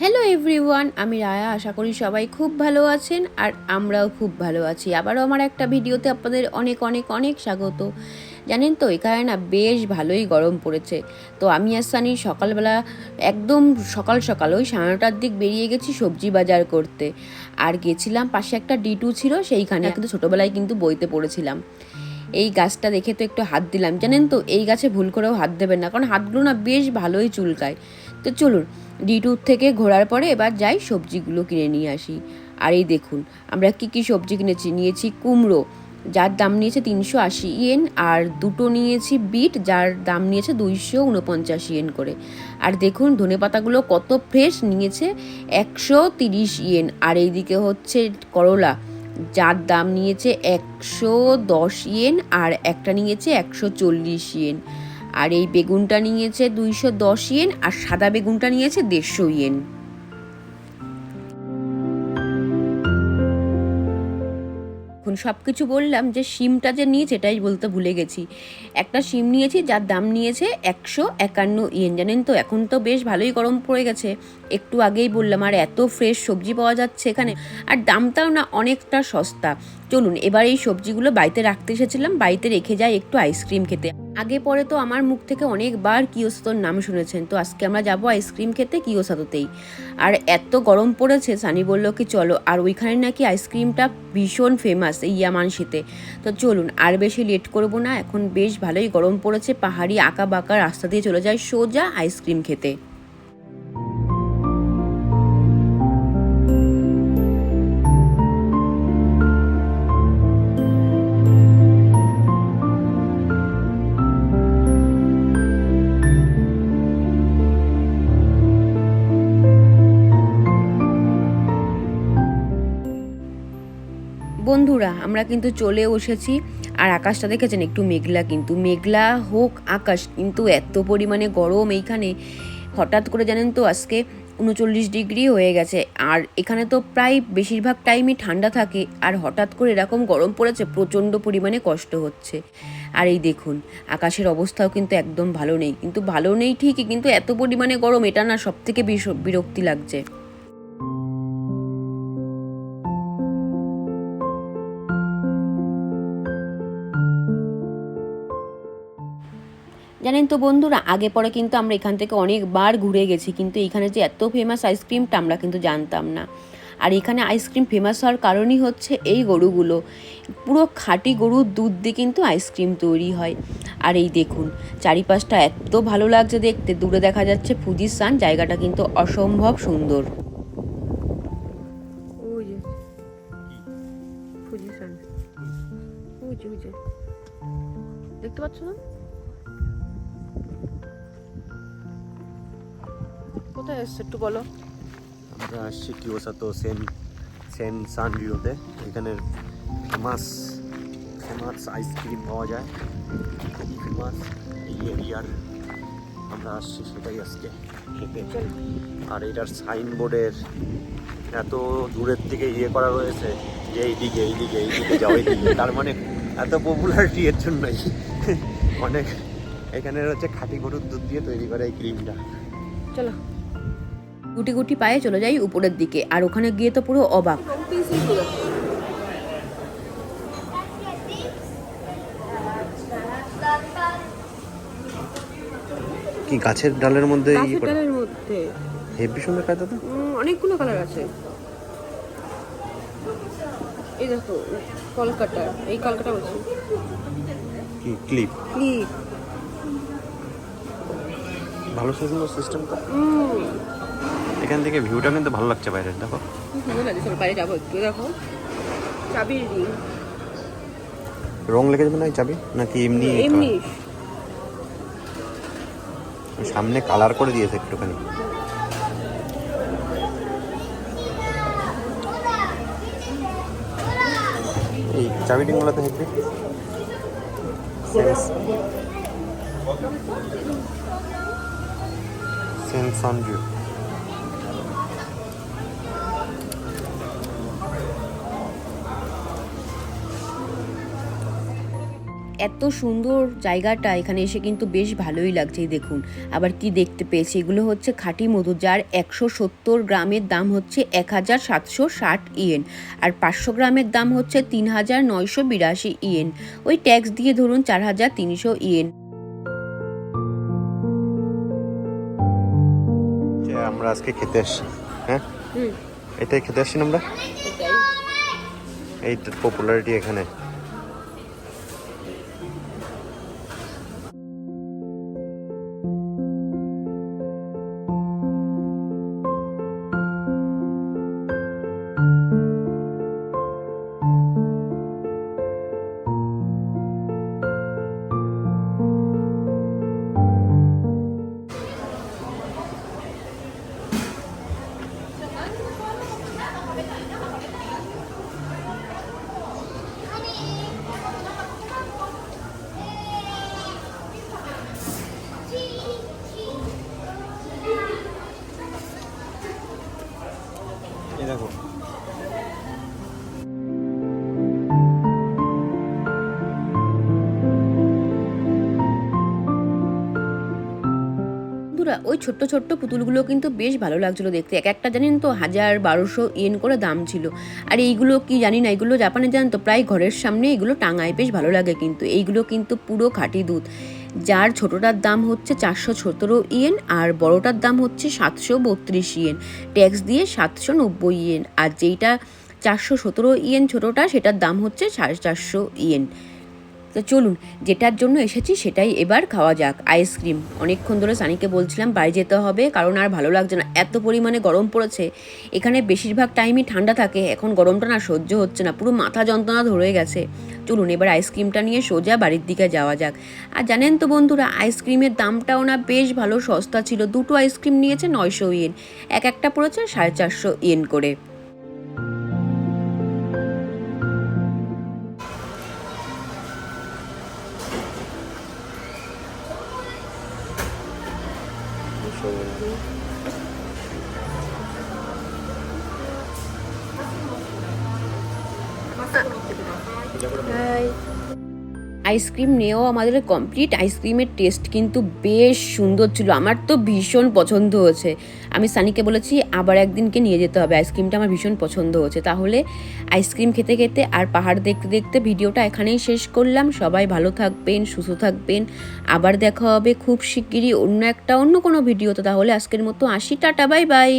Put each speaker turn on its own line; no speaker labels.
Hello everyone আমি রায়া আশা করি সবাই খুব ভালো আছেন আর আমরাও খুব ভালো আছি। আবারও আমার একটা ভিডিওতে আপনাদের অনেক অনেক অনেক স্বাগত। জানেন তো এখানে না বেশ ভালোই গরম পড়েছে। তো আমি আর সানি সকালবেলা একদম সকাল সকাল ওই সাড়ে নটার দিক বেরিয়ে গেছি সবজি বাজার করতে। আর গেছিলাম পাশে একটা ডিটু ছিল সেইখানে কিন্তু ছোটোবেলায় কিন্তু বইতে পড়েছিলাম। এই গাছটা দেখে তো একটু হাত দিলাম। জানেন তো এই গাছে ভুল করেও হাত দেবেন না কারণ হাতগুলো না বেশ ভালোই চুলকায়। তো চলুন ডি ডিটুর থেকে ঘোরার পরে এবার যাই সবজিগুলো কিনে নিয়ে আসি। আর এই দেখুন, আমরা কি কি সবজি কিনেছি? নিয়েছি কুমড়ো, যার দাম নিয়েছে তিনশো আশি ইয়েন, আর দুটো নিয়েছি বিট, যার দাম নিয়েছে দুইশো উনপঞ্চাশ ইয়েন করে। আর দেখুন, ধনে পাতাগুলো কত ফ্রেশ, নিয়েছে একশো তিরিশ ইয়েন। আর এইদিকে হচ্ছে করলা, যার দাম নিয়েছে একশো দশ ইয়েন, আর একটা নিয়েছে একশো চল্লিশ ইয়েন। আর এই বেগুনটা নিয়েছে দুইশো দশ ইয়েন আর সাদা বেগুনটা নিয়েছে দেড়শো ইয়েন। এখন সব কিছু বললাম যে সিমটা যে নিয়েছে এটাই বলতে ভুলে গেছি। একটা সিম নিয়েছি, যার দাম নিয়েছে একশো একান্ন ইয়েন, জানেন তো? এখন তো বেশ ভালোই গরম পড়ে গেছে। একটু আগেই বললাম, আর এত ফ্রেশ সবজি পাওয়া যাচ্ছে এখানে। আর দামটাও না অনেকটা সস্তা। চলুন, এবার এই সবজিগুলো বাড়িতে রাখতে এসেছিলাম। বাড়িতে রেখে যাই একটু আইসক্রিম খেতে। আগে পরে তো আমার মুখ থেকে অনেকবার কিয়সাতোর নাম শুনেছেন। তো আজকে আমরা যাব আইসক্রিম খেতে কিয়সাতোতেই। আর এত গরম পড়েছে, সানি বলল কি, চলো। আর ওইখানে নাকি আইসক্রিমটা ভীষণ ফেমাস এই ইয়ামানসিতে। তো চলুন, আর বেশি লেট করব না, এখন বেশ ভালোই গরম পড়েছে, পাহাড়ি আঁকা বাঁকা রাস্তা দিয়ে চলে যায় সোজা আইসক্রিম খেতে। বন্ধুরা, আমরা কিন্তু চলে এসেছি। আর আকাশটা দেখেছেন? একটু মেঘলা কিন্তু। মেঘলা হোক আকাশ, কিন্তু এত পরিমাণে গরম এইখানে। হঠাৎ করে জানেন তো, আজকে উনচল্লিশ ডিগ্রি হয়ে গেছে। আর এখানে তো প্রায় বেশিরভাগ টাইমই ঠান্ডা থাকে। আর হঠাৎ করে এরকম গরম পড়েছে, প্রচণ্ড পরিমাণে কষ্ট হচ্ছে। আর এই দেখুন, আকাশের অবস্থাও কিন্তু একদম ভালো নেই। কিন্তু ভালো নেই ঠিকই, কিন্তু এত পরিমাণে গরম, এটা না সব থেকে বিরক্তি লাগছে। জানেন তো বন্ধুরা, আগে পরে কিন্তু আমরা এখান থেকে অনেকবার ঘুরে গেছি, কিন্তু এখানে যে এত ফেমাস আইসক্রিমটা আমরা কিন্তু জানতাম না। আর এখানে আইসক্রিম ফেমাস হওয়ার কারণই হচ্ছে এই গরুগুলো। পুরো খাঁটি গরুর দুধ দিয়ে কিন্তু আইসক্রিম তৈরি হয়। আর এই দেখুন, চারিপাশটা এত ভালো লাগছে দেখতে, দূরে দেখা যাচ্ছে ফুজিসান, জায়গাটা কিন্তু অসম্ভব সুন্দর। দেখতে পাচ্ছ না? কোথায় এসছে একটু বলো।
আমরা আসছি কিওসাতো সেন সেন সানরিওতে। এখানের ফেমাস ফেমাস আইসক্রিম পাওয়া যায়। খুবই ফেমাস এই এরিয়ার আমরা আসছি সেটাই আজকে। খেতে আর এটার সাইনবোর্ডের এত দূরের থেকে ইয়ে করা রয়েছে যে এইদিকে এইদিকে এইদিকে যাও এইদিকে তার মানে এত পপুলারিটি এর জন্যই। অনেক এখানের হচ্ছে খাঁটি গরুর দুধ দিয়ে তৈরি করা এই ক্রিমটা।
চলো। গুটি গুটি পায়ে চলে যাই উপরের দিকে আর ওখানে গিয়ে তো পুরো অবাক।
কি গাছের ডালের মধ্যে
গাছের মধ্যে।
হেভি সুন্দর কাজ দাদা।
অনেকগুলো কালার আছে। এই দেখো কলকাতা এই কলকাতা বলছি।
কি ক্লিপ?
ক্লিপ।
ভালো সুন্দর সিস্টেম তো। এখান থেকে ভিউটা কিন্তু ভালো লাগছে বাইরের দেখো
সুন্দর লাগে চলো বাইরে যাব একটু দেখো। চাবির রিং
রং লেগে যাবে না চাবি? নাকি এমনি
এমনি।
সামনে কালার করে দিয়েছে একটুখানি। এই চাবি টিংগুলোতে হেঁটে
এত সুন্দর জায়গাটা এখানে এসে কিন্তু বেশ ভালোই লাগছে দেখুন। আবার কি দেখতে পেয়েছি? এগুলো হচ্ছে খাঁটি মধু, যার একশো সত্তর গ্রামের দাম হচ্ছে এক হাজার সাতশো ষাট ইয়েন। আর পাঁচশো গ্রামের দাম হচ্ছে তিন হাজার নয়শো বিরাশি ইয়েন। ওই ট্যাক্স দিয়ে ধরুন চার হাজার তিনশো ইয়েন।
আমরা আজকে খেতে আসছি হ্যাঁ? এটাই খেতে আসছি আমরা? এই পপুলারিটি এখানে।
ওই ছোট্ট ছোট্ট পুতুলগুলো কিন্তু বেশ ভালো লাগছিল দেখতে। এক একটা জানেন তো হাজার বারোশো ইয়েন করে দাম ছিল। আর এইগুলো কি জানি না, এগুলো জাপানে জানেন তো প্রায় ঘরের সামনে এগুলো টাঙায়, বেশ ভালো লাগে কিন্তু। এইগুলো কিন্তু পুরো খাঁটি দুধ। যার ছোটোটার দাম হচ্ছে চারশো সতেরো ইয়েন আর বড়টার দাম হচ্ছে সাতশো বত্রিশ ইয়েন। ট্যাক্স দিয়ে সাতশো নব্বই ইয়েন। আর যেইটা চারশো সতেরো ইয়েন ছোটোটা, সেটার দাম হচ্ছে সাড়ে চারশো ইয়েন। তো চলুন, যেটার জন্য এসেছি সেটাই এবার খাওয়া যাক। আইসক্রিম। অনেকক্ষণ ধরে সানিকে বলছিলাম, বাড়ি যেতে হবে, কারণ আর ভালো লাগছে না। এত পরিমাণে গরম পড়েছে। এখানে বেশিরভাগ টাইমই ঠান্ডা থাকে, এখন গরমটা না সহ্য হচ্ছে না, পুরো মাথা যন্ত্রণা ধরে গেছে। চলুন, এবার আইসক্রিমটা নিয়ে সোজা বাড়ির দিকে যাওয়া যাক। আর জানেন তো বন্ধুরা, আইসক্রিমের দামটাও না বেশ ভালো, সস্তা ছিল। দুটো আইসক্রিম নিয়েছে নয়শো ইয়েন, এক একটা পড়েছে সাড়ে চারশো ইয়েন করে। আইসক্রিম নিয়েও আমাদের কমপ্লিট আইসক্রিমের টেস্ট কিন্তু বেশ সুন্দর ছিল। আমার তো ভীষণ পছন্দ হয়েছে। আমি সানিকে বলেছি, আবার একদিনকে নিয়ে যেতে হবে। আইসক্রিমটা আমার ভীষণ পছন্দ হয়েছে। তাহলে আইসক্রিম খেতে খেতে আর পাহাড় দেখতে দেখতে ভিডিওটা এখানেই শেষ করলাম। সবাই ভালো থাকবেন, সুস্থ থাকবেন। আবার দেখা হবে খুব শিগগিরই অন্য একটা, অন্য কোনো ভিডিওতে। তাহলে আজকের মতো আসি। Tata, bye bye.